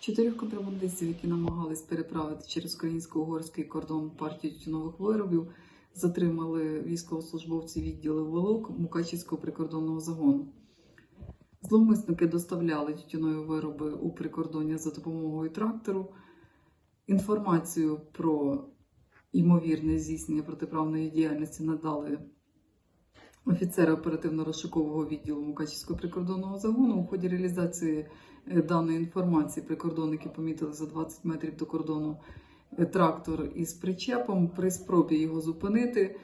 Чотирьох контрабандистів, які намагались переправити через українсько-угорський кордон партію тютюнових виробів, затримали військовослужбовці відділу Волок Мукачівського прикордонного загону. Зловмисники доставляли тютюнові вироби у прикордоння за допомогою трактору. Інформацію про ймовірне здійснення протиправної діяльності надали офіцери оперативно-розшукового відділу Мукачівського прикордонного загону. У ході реалізації е, даної інформації прикордонники помітили за 20 метрів до кордону е, трактор із причепом. При спробі його зупинити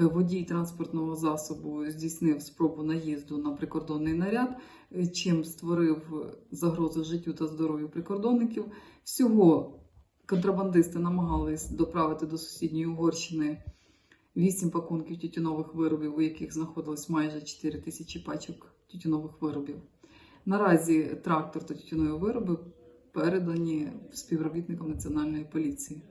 е, водій транспортного засобу здійснив спробу наїзду на прикордонний наряд, чим створив загрозу життю та здоров'ю прикордонників. Всього контрабандисти намагались доправити до сусідньої Угорщини вісім пакунків тютюнових виробів, у яких знаходилось майже 4 тисячі пачок тютюнових виробів. Наразі трактор та тютюнові вироби передані співробітникам національної поліції.